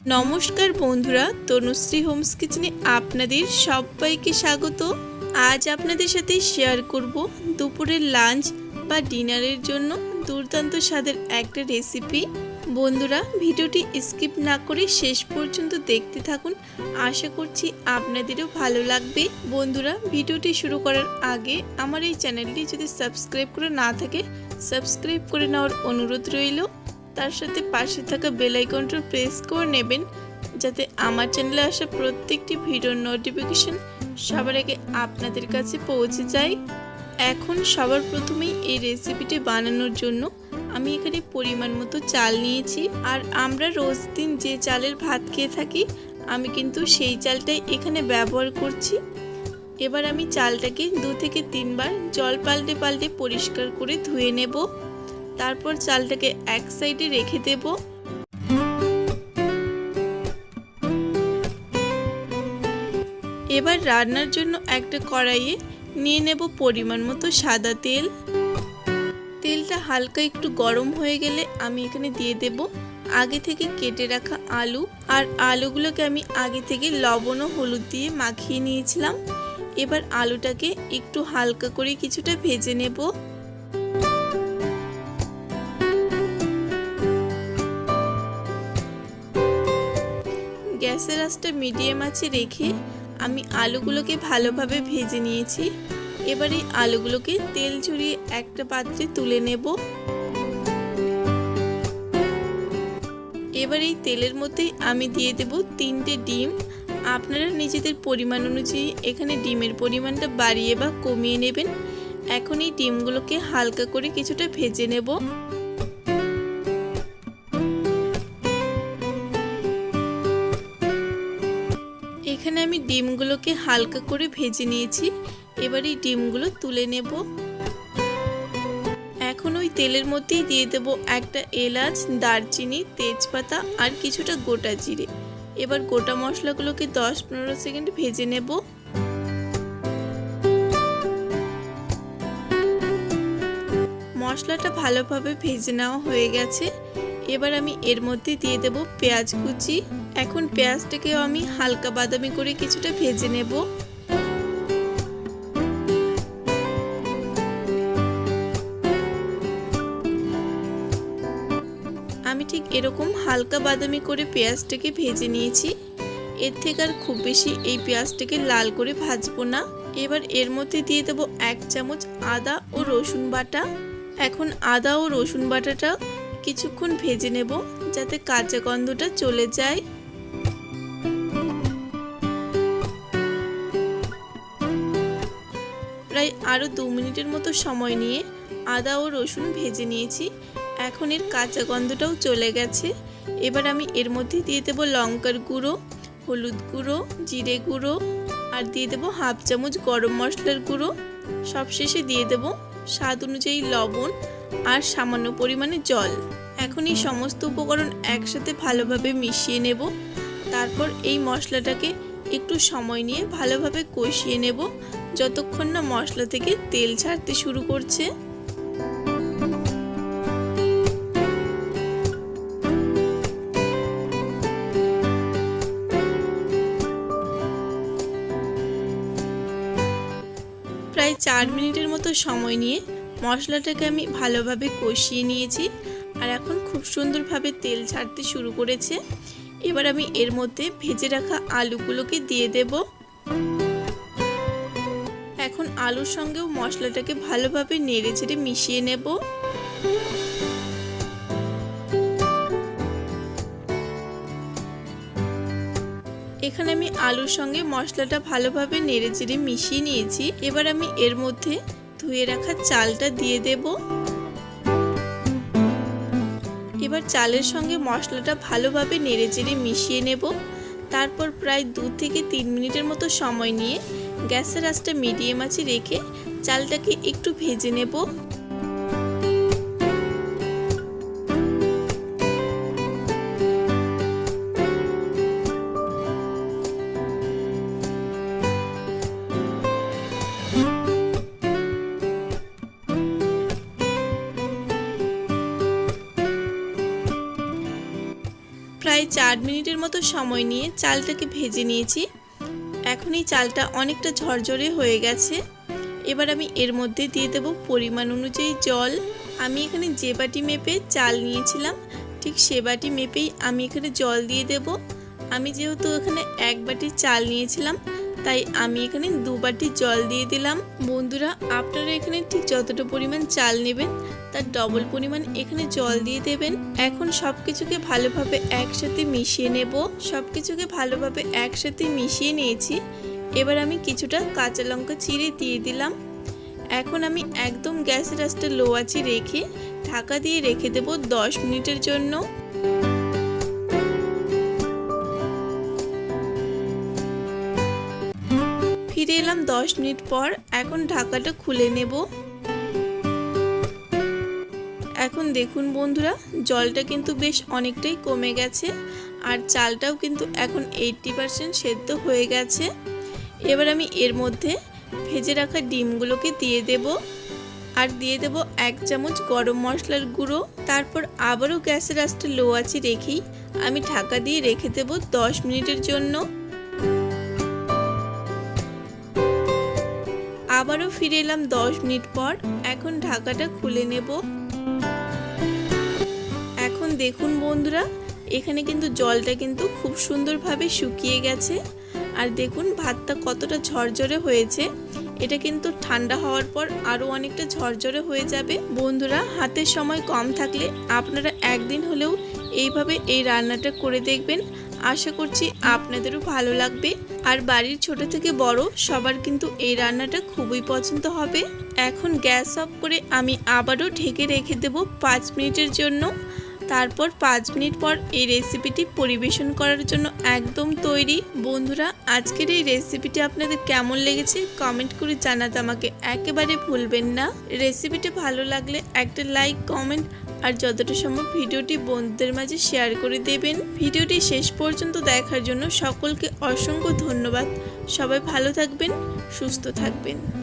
নমস্কার বন্ধুরা, তনুশ্রী হোমস কিচেনে আপনাদের সবাইকে স্বাগত। আজ আপনাদের সাথে শেয়ার করব দুপুরের লাঞ্চ বা ডিনারের জন্য দুর্দান্ত স্বাদের একটা রেসিপি বন্ধুরা, ভিডিওটি স্কিপ না করে শেষ পর্যন্ত দেখতে থাকুন। আশা করছি আপনাদেরও ভালো লাগবে। বন্ধুরা, ভিডিওটি শুরু করার আগে আমার এই চ্যানেলটি যদি সাবস্ক্রাইব করে না থাকে সাবস্ক্রাইব করে নেওয়ার অনুরোধ রইল। তার সাথে পাশে থাকা বেল আইকনটা প্রেস করে নেবেন, যাতে আমার চ্যানেলে আসা প্রত্যেকটি ভিডিওর নোটিফিকেশন সবার আগে আপনাদের কাছে পৌঁছে যায়। এখন সবার প্রথমেই এই রেসিপিটি বানানোর জন্য আমি এখানে পরিমাণ মতো চাল নিয়েছি, আর আমরা রোজ দিন যে চালের ভাত খেয়ে থাকি, আমি কিন্তু সেই চালটাই এখানে ব্যবহার করছি। এবার আমি চালটাকে দু থেকে তিনবার জল পাল্টে পাল্টে পরিষ্কার করে ধুয়ে নেব। তারপর চালটাকে এক সাইডে রেখে দেব। এবার রান্নার জন্য একটা কড়াইয়ে নিয়ে নেব পরিমাণ মতো সাদা তেল। তেলটা হালকা একটু গরম হয়ে গেলে আমি এখানে দিয়ে দেব আগে থেকে কেটে রাখা আলু। আর আলুগুলোকে আমি আগে থেকে লবণ ও হলুদ দিয়ে মাখিয়ে নিয়েছিলাম। এবার আলুটাকে একটু হালকা করে কিছুটা ভেজে নেব। গ্যাসের মিডিয়াম আছে রেখে আমি আলুগুলোকে ভালোভাবে ভেজে নিয়েছি। এবার এই আলুগুলোকে তেল ঝরিয়ে একটা পাত্রে তুলে নেব। এবার এই তেলের মধ্যেই আমি দিয়ে দেব তিনটে ডিম। আপনারা নিজেদের পরিমাণ অনুযায়ী এখানে ডিমের পরিমাণটা বাড়িয়ে বা কমিয়ে নেবেন। এখন এই ডিমগুলোকে হালকা করে কিছুটা ভেজে নেব। আমি ডিমগুলোকে হালকা করে ভেজে নিয়েছি। এবার এই ডিমগুলো তুলে নেব। এখন ওই তেলের মধ্যেই দিয়ে দেব একটা এলাচ, দারচিনি, তেজপাতা আর কিছুটা গোটা জিরে। এবার গোটা মশলাগুলোকে দশ পনেরো সেকেন্ড ভেজে নেব। মশলাটা ভালোভাবে ভেজে নেওয়া হয়ে গেছে। এবার আমি এর মধ্যে দিয়ে দেব পেঁয়াজ কুচি। এখন পেঁয়াজটাকেও আমি হালকা বাদামি করে কিছুটা ভেজে নেব। আমি ঠিক এরকম হালকা বাদামি করে পেঁয়াজটাকে ভেজে নিয়েছি। এর থেকে আর খুব বেশি এই পেঁয়াজটাকে লাল করে ভাজবো না। এবার এর মধ্যে দিয়ে দেবো এক চামচ আদা ও রসুন বাটা। এখন আদা ও রসুন বাটাটা কিছুক্ষণ ভেজে নেব যাতে কাঁচা গন্ধটা চলে যায়। আরও দু মিনিটের মতো সময় নিয়ে আদা ও রসুন ভেজে নিয়েছি। এখন এর কাঁচা গন্ধটাও চলে গেছে। এবার আমি এর মধ্যে দিয়ে দেবো লঙ্কার গুঁড়ো, হলুদ গুঁড়ো, জিরে গুঁড়ো আর দিয়ে দেবো হাফ চামচ গরম মশলার গুঁড়ো। সবশেষে দিয়ে দেবো স্বাদ অনুযায়ী লবণ আর সামান্য পরিমাণে জল। এখন এই সমস্ত উপকরণ একসাথে ভালোভাবে মিশিয়ে নেব। তারপর এই মশলাটাকে একটু সময় নিয়ে ভালোভাবে কষিয়ে নেব। যতক্ষণ না মশলা থেকে তেল ছাড়তে শুরু করছে। প্রায় চার মিনিটের মতো সময় নিয়ে মশলাটাকে আমি ভালোভাবে কষিয়ে নিয়েছি আর এখন খুব সুন্দরভাবে তেল ছাড়তে শুরু করেছে। এবার আমি এর মধ্যে ভেজে রাখা আলুগুলোকে দিয়ে দেব। আলুর সঙ্গেও মশলাটাকে ভালোভাবে নেড়ে চেড়ে মিশিয়ে নেব। এখানে আমি আলুর সঙ্গে মশলাটা ভালোভাবে নেড়ে চেড়ে মিশিয়ে নিয়েছি। এবার আমি এর মধ্যে ধুয়ে রাখা চালটা দিয়ে দেব। এবার চালের সঙ্গে মশলাটা ভালোভাবে নেড়ে চেড়ে মিশিয়ে নেব। তারপর প্রায় দু থেকে তিন মিনিটের মতো সময় নিয়ে গ্যাসের আঁচটা মিডিয়াম আছে রেখে চালটাকে একটু ভেজে নেব। প্রায় চার মিনিটের মতো সময় নিয়ে চালটাকে ভেজে নিয়েছি। এই চালটা অনেকটা ঝরঝরে হয়ে গেছে। এবার আমি এর মধ্যে দিয়ে দেব পরিমাণ অনুযায়ী জল। আমি এখানে যে বাটি মেপে চাল নিয়েছিলাম, ঠিক সে বাটি মেপেই আমি এখানে জল দিয়ে দেব। আমি যেহেতু এখানে এক বাটি চাল নিয়েছিলাম, তাই আমি এখানে দু বাটি জল দিয়ে দিলাম। বন্ধুরা, আপনারা এখানে ঠিক যতটা পরিমাণ চাল নেবেন তার ডবল পরিমাণ এখানে জল দিয়ে দেবেন। এখন সব কিছুকে ভালোভাবে একসাথে মিশিয়ে নেব। সব কিছুকে ভালোভাবে একসাথে মিশিয়ে নিয়েছি। এবার আমি কিছুটা কাঁচা লঙ্কা চিড়ে দিয়ে দিলাম। এখন আমি একদম গ্যাসের আঁচটা লো আঁচে রেখে ঢাকা দিয়ে রেখে দেব দশ মিনিটের জন্য। ফিরে এলাম দশ মিনিট পর। এখন ঢাকাটা খুলে নেব। এখন দেখুন বন্ধুরা, জলটা কিন্তু বেশ অনেকটাই কমে গেছে আর চালটাও কিন্তু এখন এইটটি পারসেন্ট সেদ্ধ হয়ে গেছে। এবার আমি এর মধ্যে ভেজে রাখা ডিমগুলোকে দিয়ে দেব আর দিয়ে দেব এক চামচ গরম মশলার গুঁড়ো। তারপর আবারও গ্যাসের আঁচটা লো আছে রেখেই আমি ঢাকা দিয়ে রেখে দেব দশ মিনিটের জন্য। আবারও ফিরে এলাম দশ মিনিট পর, এখন ঢাকাটা খুলে নেব। দেখুন বন্ধুরা, এখানে কিন্তু জলটা কিন্তু খুব সুন্দরভাবে শুকিয়ে গেছে। আর দেখুন, ভাতটা কতটা ঝরঝরে হয়েছে। এটা কিন্তু ঠান্ডা হওয়ার পর আরও অনেকটা ঝরঝরে হয়ে যাবে। বন্ধুরা, হাতের সময় কম থাকলে আপনারা একদিন হলেও এইভাবে এই রান্নাটা করে দেখবেন। আশা করছি আপনাদেরও ভালো লাগবে। আর বাড়ির ছোট থেকে বড়, সবার কিন্তু এই রান্নাটা খুবই পছন্দ হবে। এখন গ্যাস অফ করে আমি আবারও ঢেকে রেখে দেব পাঁচ মিনিটের জন্য। তারপর পাঁচ মিনিট পর এই রেসিপিটি পরিবেশন করার জন্য একদম তৈরি। বন্ধুরা, আজকের এই রেসিপিটি আপনাদের কেমন লেগেছে কমেন্ট করে জানাতে আমাকে একেবারে ভুলবেন না। রেসিপিটি ভালো লাগলে একটা লাইক কমেন্ট আর যতটা সম্ভব ভিডিওটি বন্ধুদের মাঝে শেয়ার করে দেবেন। ভিডিওটি শেষ পর্যন্ত দেখার জন্য সকলকে অসংখ্য ধন্যবাদ। সবাই ভালো থাকবেন, সুস্থ থাকবেন।